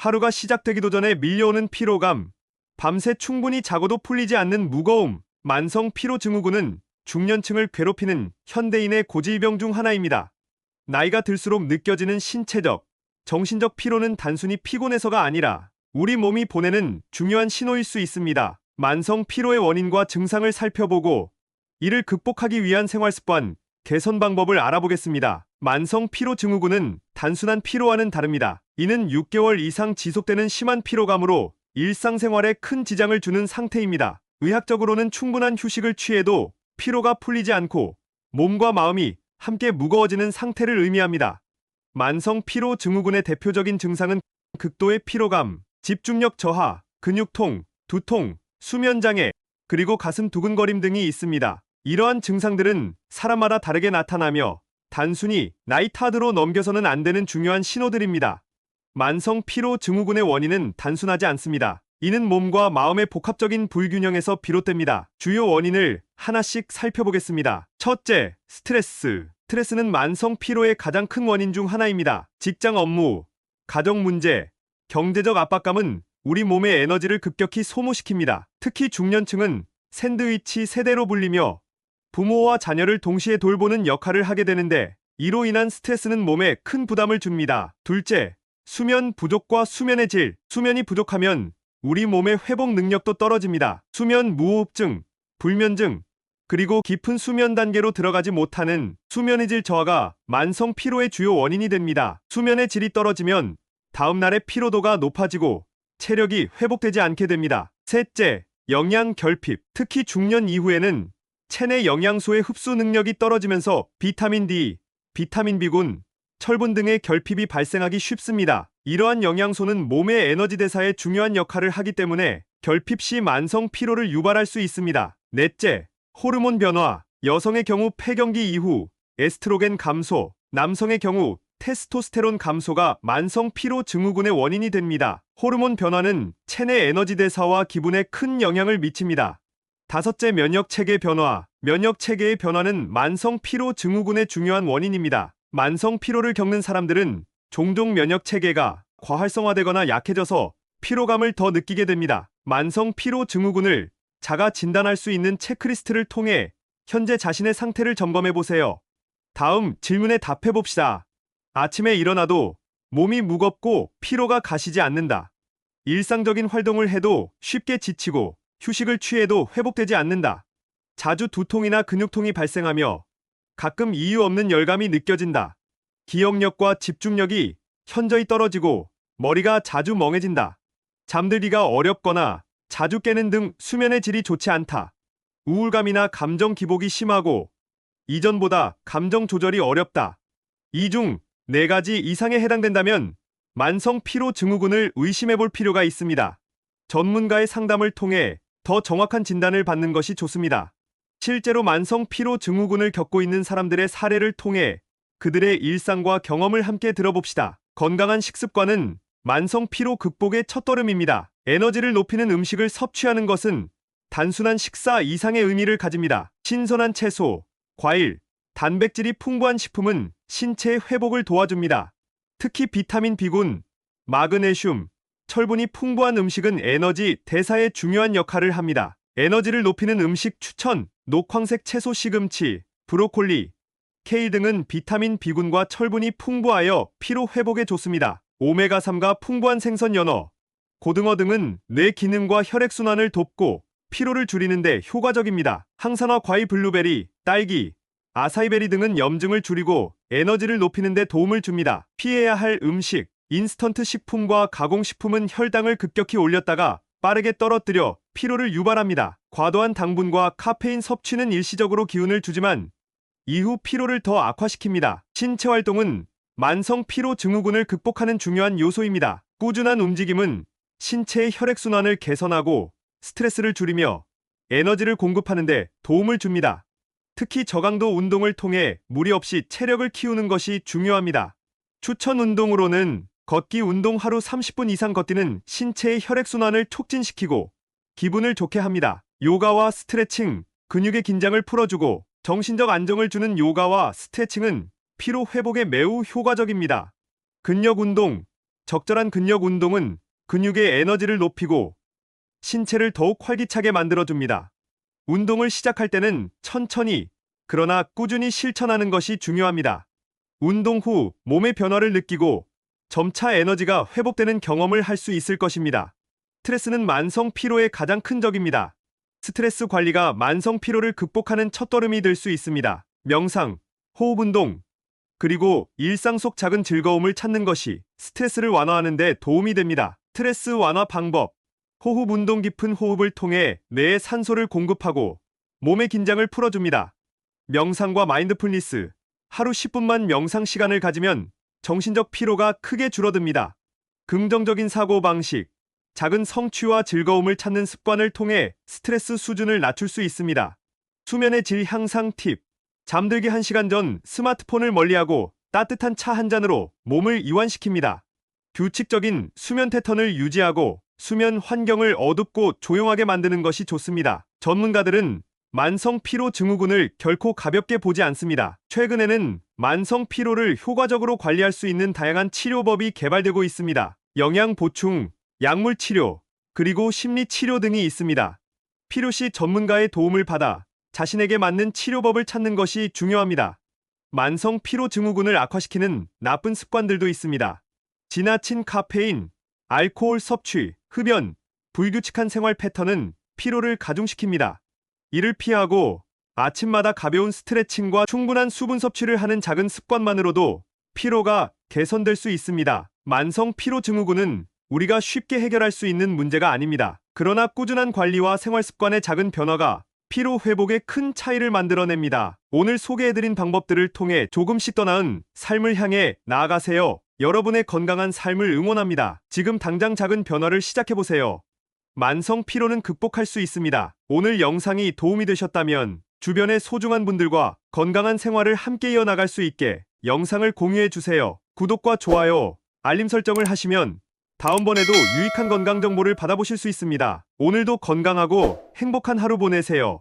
하루가 시작되기도 전에 밀려오는 피로감, 밤새 충분히 자고도 풀리지 않는 무거움, 만성 피로 증후군은 중년층을 괴롭히는 현대인의 고질병 중 하나입니다. 나이가 들수록 느껴지는 신체적, 정신적 피로는 단순히 피곤해서가 아니라 우리 몸이 보내는 중요한 신호일 수 있습니다. 만성 피로의 원인과 증상을 살펴보고 이를 극복하기 위한 생활 습관, 개선 방법을 알아보겠습니다. 만성 피로 증후군은 단순한 피로와는 다릅니다. 이는 6개월 이상 지속되는 심한 피로감으로 일상생활에 큰 지장을 주는 상태입니다. 의학적으로는 충분한 휴식을 취해도 피로가 풀리지 않고 몸과 마음이 함께 무거워지는 상태를 의미합니다. 만성 피로 증후군의 대표적인 증상은 극도의 피로감, 집중력 저하, 근육통, 두통, 수면 장애, 그리고 가슴 두근거림 등이 있습니다. 이러한 증상들은 사람마다 다르게 나타나며 단순히 나이 탓으로 넘겨서는 안 되는 중요한 신호들입니다. 만성 피로 증후군의 원인은 단순하지 않습니다. 이는 몸과 마음의 복합적인 불균형에서 비롯됩니다. 주요 원인을 하나씩 살펴보겠습니다. 첫째, 스트레스. 스트레스는 만성 피로의 가장 큰 원인 중 하나입니다. 직장 업무, 가정 문제, 경제적 압박감은 우리 몸의 에너지를 급격히 소모시킵니다. 특히 중년층은 샌드위치 세대로 불리며 부모와 자녀를 동시에 돌보는 역할을 하게 되는데 이로 인한 스트레스는 몸에 큰 부담을 줍니다. 둘째, 수면 부족과 수면의 질. 수면이 부족하면 우리 몸의 회복 능력도 떨어집니다. 수면 무호흡증, 불면증, 그리고 깊은 수면 단계로 들어가지 못하는 수면의 질 저하가 만성 피로의 주요 원인이 됩니다. 수면의 질이 떨어지면 다음 날의 피로도가 높아지고 체력이 회복되지 않게 됩니다. 셋째, 영양 결핍. 특히 중년 이후에는 체내 영양소의 흡수 능력이 떨어지면서 비타민 D, 비타민 B군, 철분 등의 결핍이 발생하기 쉽습니다. 이러한 영양소는 몸의 에너지 대사에 중요한 역할을 하기 때문에 결핍 시 만성 피로를 유발할 수 있습니다. 넷째, 호르몬 변화. 여성의 경우 폐경기 이후 에스트로겐 감소, 남성의 경우 테스토스테론 감소가 만성 피로 증후군의 원인이 됩니다. 호르몬 변화는 체내 에너지 대사와 기분에 큰 영향을 미칩니다. 다섯째 면역 체계 변화. 면역 체계의 변화는 만성 피로 증후군의 중요한 원인입니다. 만성 피로를 겪는 사람들은 종종 면역 체계가 과활성화되거나 약해져서 피로감을 더 느끼게 됩니다. 만성 피로 증후군을 자가 진단할 수 있는 체크리스트를 통해 현재 자신의 상태를 점검해 보세요. 다음 질문에 답해 봅시다. 아침에 일어나도 몸이 무겁고 피로가 가시지 않는다. 일상적인 활동을 해도 쉽게 지치고 휴식을 취해도 회복되지 않는다. 자주 두통이나 근육통이 발생하며 가끔 이유 없는 열감이 느껴진다. 기억력과 집중력이 현저히 떨어지고 머리가 자주 멍해진다. 잠들기가 어렵거나 자주 깨는 등 수면의 질이 좋지 않다. 우울감이나 감정 기복이 심하고 이전보다 감정 조절이 어렵다. 이중네 가지 이상에 해당된다면 만성 피로 증후군을 의심해 볼 필요가 있습니다. 전문가의 상담을 통해 더 정확한 진단을 받는 것이 좋습니다. 실제로 만성 피로 증후군을 겪고 있는 사람들의 사례를 통해 그들의 일상과 경험을 함께 들어봅시다. 건강한 식습관은 만성 피로 극복의 첫걸음입니다. 에너지를 높이는 음식을 섭취하는 것은 단순한 식사 이상의 의미를 가집니다. 신선한 채소, 과일, 단백질이 풍부한 식품은 신체의 회복을 도와줍니다. 특히 비타민 B군, 마그네슘, 철분이 풍부한 음식은 에너지 대사에 중요한 역할을 합니다. 에너지를 높이는 음식 추천, 녹황색 채소 시금치, 브로콜리, 케일 등은 비타민 B군과 철분이 풍부하여 피로 회복에 좋습니다. 오메가3가 풍부한 생선 연어, 고등어 등은 뇌 기능과 혈액순환을 돕고 피로를 줄이는 데 효과적입니다. 항산화 과일 블루베리, 딸기, 아사이베리 등은 염증을 줄이고 에너지를 높이는 데 도움을 줍니다. 피해야 할 음식, 인스턴트 식품과 가공식품은 혈당을 급격히 올렸다가 빠르게 떨어뜨려 피로를 유발합니다. 과도한 당분과 카페인 섭취는 일시적으로 기운을 주지만 이후 피로를 더 악화시킵니다. 신체 활동은 만성 피로 증후군을 극복하는 중요한 요소입니다. 꾸준한 움직임은 신체의 혈액순환을 개선하고 스트레스를 줄이며 에너지를 공급하는데 도움을 줍니다. 특히 저강도 운동을 통해 무리 없이 체력을 키우는 것이 중요합니다. 추천 운동으로는 걷기 운동 하루 30분 이상 걷기는 신체의 혈액순환을 촉진시키고 기분을 좋게 합니다. 요가와 스트레칭, 근육의 긴장을 풀어주고 정신적 안정을 주는 요가와 스트레칭은 피로 회복에 매우 효과적입니다. 근력 운동, 적절한 근력 운동은 근육의 에너지를 높이고 신체를 더욱 활기차게 만들어줍니다. 운동을 시작할 때는 천천히, 그러나 꾸준히 실천하는 것이 중요합니다. 운동 후 몸의 변화를 느끼고 점차 에너지가 회복되는 경험을 할 수 있을 것입니다. 스트레스는 만성 피로의 가장 큰 적입니다. 스트레스 관리가 만성 피로를 극복하는 첫걸음이 될 수 있습니다. 명상, 호흡 운동, 그리고 일상 속 작은 즐거움을 찾는 것이 스트레스를 완화하는 데 도움이 됩니다. 스트레스 완화 방법. 호흡 운동 깊은 호흡을 통해 뇌에 산소를 공급하고 몸의 긴장을 풀어줍니다. 명상과 마인드풀니스. 하루 10분만 명상 시간을 가지면 정신적 피로가 크게 줄어듭니다. 긍정적인 사고 방식. 작은 성취와 즐거움을 찾는 습관을 통해 스트레스 수준을 낮출 수 있습니다. 수면의 질 향상 팁. 잠들기 1시간 전 스마트폰을 멀리하고 따뜻한 차 한 잔으로 몸을 이완시킵니다. 규칙적인 수면 패턴을 유지하고 수면 환경을 어둡고 조용하게 만드는 것이 좋습니다. 전문가들은 만성 피로 증후군을 결코 가볍게 보지 않습니다. 최근에는 만성 피로를 효과적으로 관리할 수 있는 다양한 치료법이 개발되고 있습니다. 영양 보충, 약물 치료, 그리고 심리 치료 등이 있습니다. 필요시 전문가의 도움을 받아 자신에게 맞는 치료법을 찾는 것이 중요합니다. 만성 피로 증후군을 악화시키는 나쁜 습관들도 있습니다. 지나친 카페인, 알코올 섭취, 흡연, 불규칙한 생활 패턴은 피로를 가중시킵니다. 이를 피하고 아침마다 가벼운 스트레칭과 충분한 수분 섭취를 하는 작은 습관만으로도 피로가 개선될 수 있습니다. 만성 피로 증후군은 우리가 쉽게 해결할 수 있는 문제가 아닙니다. 그러나 꾸준한 관리와 생활 습관의 작은 변화가 피로 회복에 큰 차이를 만들어냅니다. 오늘 소개해드린 방법들을 통해 조금씩 더 나은 삶을 향해 나아가세요. 여러분의 건강한 삶을 응원합니다. 지금 당장 작은 변화를 시작해보세요. 만성 피로는 극복할 수 있습니다. 오늘 영상이 도움이 되셨다면 주변의 소중한 분들과 건강한 생활을 함께 이어나갈 수 있게 영상을 공유해주세요. 구독과 좋아요, 알림 설정을 하시면 다음번에도 유익한 건강 정보를 받아보실 수 있습니다. 오늘도 건강하고 행복한 하루 보내세요.